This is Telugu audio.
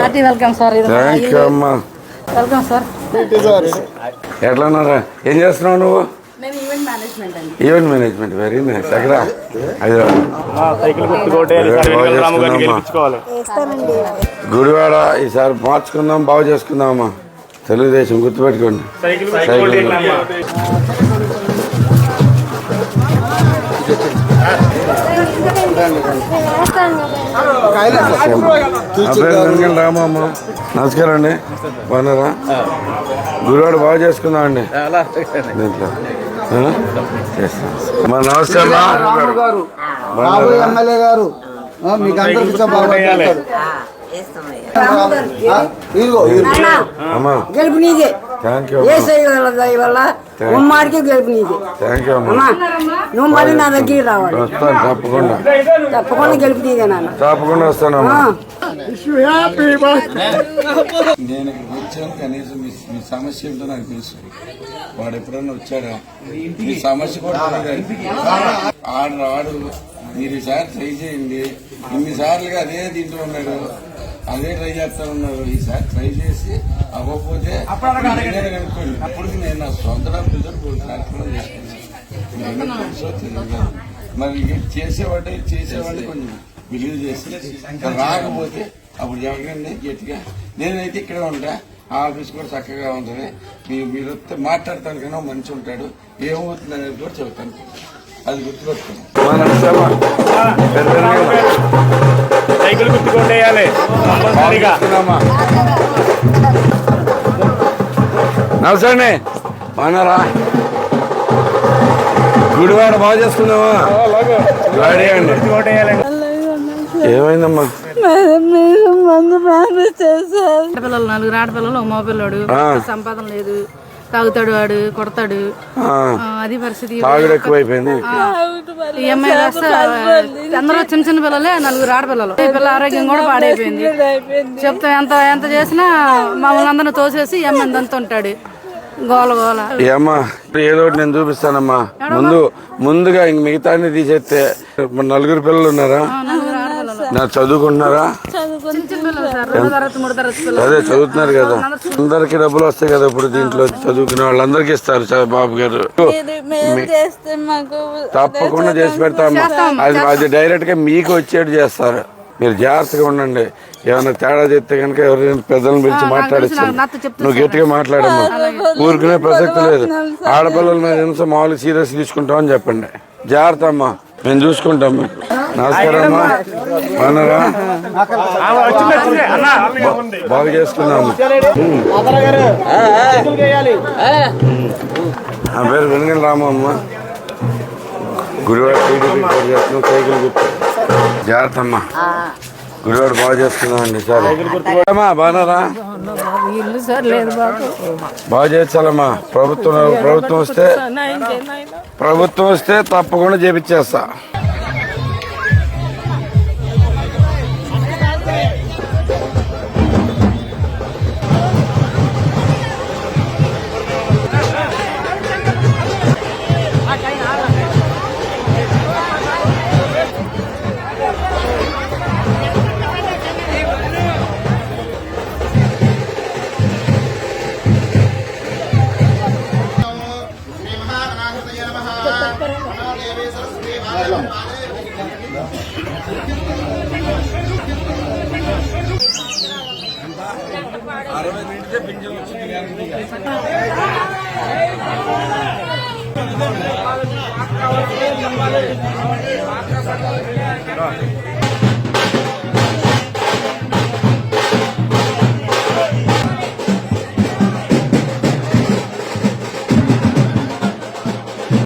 Hearty welcome sir. ఇది మా థ్యాంక్ యూ. అమ్మా. Welcome sir. ఎట్లా ఉన్నారా ఏం చేస్తున్నావు నువ్వు? ఈవెంట్ మేనేజ్మెంట్ అండి. Event management. Very nice? గెలిపించుకోవాలి. Gudivada ఈసారి మార్చుకుందాం బాగు చేసుకుందామమ్మా. తెలుగుదేశం గుర్తుపెట్టుకోండి. సైకిల్ రామమ్మ నమస్కారం అండి. బాగున్నారా గుడివాడ బాగా చేసుకుందాం అండి దీంట్లో బాగున్నారా? ఎమ్మెల్యే గారు ఆ, మీకు అందరికి వేయాలి. ఇదిగో ఇదిగో. అమ్మా. గెలుపు నీదే. థ్యాంక్ యూ ఏ వాళ్ళ దయ వల్ల ఉమ్మాడికి గెలుపు నీదే. అమ్మా. అమ్మా నువ్వు మళ్ళీ నా దగ్గరికి రావాలి. వస్తాను తప్పకుండా. తప్పకుండా గెలుపు నీదే నాన్న. తప్పకుండా వస్తానమ్మా. ఆ. నేను ఇక్కడికి వచ్చాను కనీసం మీ మీ సమస్య ఏంటో నాకు తెలుసు. వాడు ఎప్పుడన్నా వచ్చాడా? మీ సమస్య కూడా. ఆడు రాడు. మీరు ఈసారి ట్రై చేయండి. ఇన్నిసార్లుగా అదే తింటూ ఉన్నాడు. అదే ట్రై చేస్తా ఉన్నారు ఈసారి. ట్రై చేసి అవ్వకపోతే కనుక్కోండి అప్పుడు నేను నా సొంత డబ్బులు మీరు చేసేవాడే చేసేవాడే కొంచెం బిలీవ్ చేసి రాకపోతే అప్పుడు జరగండి గట్టిగా నేనైతే ఇక్కడే ఉంటా. ఆ ఆఫీస్ కూడా చక్కగా ఉంటుంది. మీరు మీరు వస్తే మాట్లాడతాను కానీ మంచి ఉంటాడు. ఏమవుతుంది అనేది కూడా చెబుతాను. అది గుర్తుపెట్టుకోండి. సైకిల్ గుర్తుకోటేయాలి కంపల్సరీగా నమస్తే అండి. బాగున్నారా? గుడివాడ బాగా అండి. గుర్తుకోటేయాలండి ఏమైందమ్మా? ఆడపిల్లలు నలుగురు ఆడపిల్లలు ఒక మగపిల్లడు. ఆ. సంపాదన లేదు. తాగుతాడు వాడు కొడతాడు. అది పరిస్థితి. తాగుడు ఎక్కువైపోయింది. ఈఎంఐ వస్తే అందరూ చిన్న చిన్న పిల్లలే నలుగురు ఆడపిల్లలు. ఈ పిల్ల ఆరోగ్యం కూడా పాడైపోయింది. చెప్తా ఎంత ఎంత చేసినా మమ్మల్ని అందరిని తోసేసి ఈఎంఐ అంత ఉంటాడు గోల గోల. ఏ అమ్మా ఏదో ఒకటి నేను చూపిస్తానమ్మా. ముందు ముందుగా ఇంక మిగతా అన్ని తీసేస్తే నలుగురు పిల్లలు ఉన్నారా? నా చదువుకుంటున్నారా? పిల్లలు అదే చదువుతున్నారు కదా. అందరికి డబ్బులు వస్తాయి కదా ఇప్పుడు దీంట్లో చదువుకునే వాళ్ళందరికీ ఇస్తారు బాబు గారు. మేము చేస్తే మాకు తప్పకుండా చేసి పెడతామ్మా అది అది డైరెక్ట్గా మీకు వచ్చేట్టు చేస్తారు. మీరు జాగ్రత్తగా ఉండండి. ఏమైనా తేడా చేస్తే కనుక ఎవరైనా పెద్దలను పిలిచి మాట్లాడచ్చు. నాతో చెప్తా నువ్వు గట్టిగా మాట్లాడమ్మా. ఊరుకునే ప్రసక్తి లేదు. ఆడపిల్లల మీద ఎంత మామూలు సీరియస్ తీసుకుంటామని చెప్పండి. జాగ్రత్త అమ్మా. మేము చూసుకుంటాం మీకు. నమస్కారం అమ్మా. బాగున్నారా? చేసుకున్నాము. నా పేరు వెనుగల రామమ్మ. గురువారం టీడీపీ చేస్తున్నాం సైకిల్ గుర్తు. జాగ్రత్త అమ్మా. గుడివాడ బాగా చేసుకున్నాం అండి సరే అమ్మా బాగున్నారా? ఇల్లు సార్ లేదు బాబు. బాగా చేయించాలమ్మా. ప్రభుత్వం ప్రభుత్వం వస్తే ప్రభుత్వం వస్తే తప్పకుండా చేపించేస్తా. అరవై రెండుకే పింఛన్ వచ్చింది?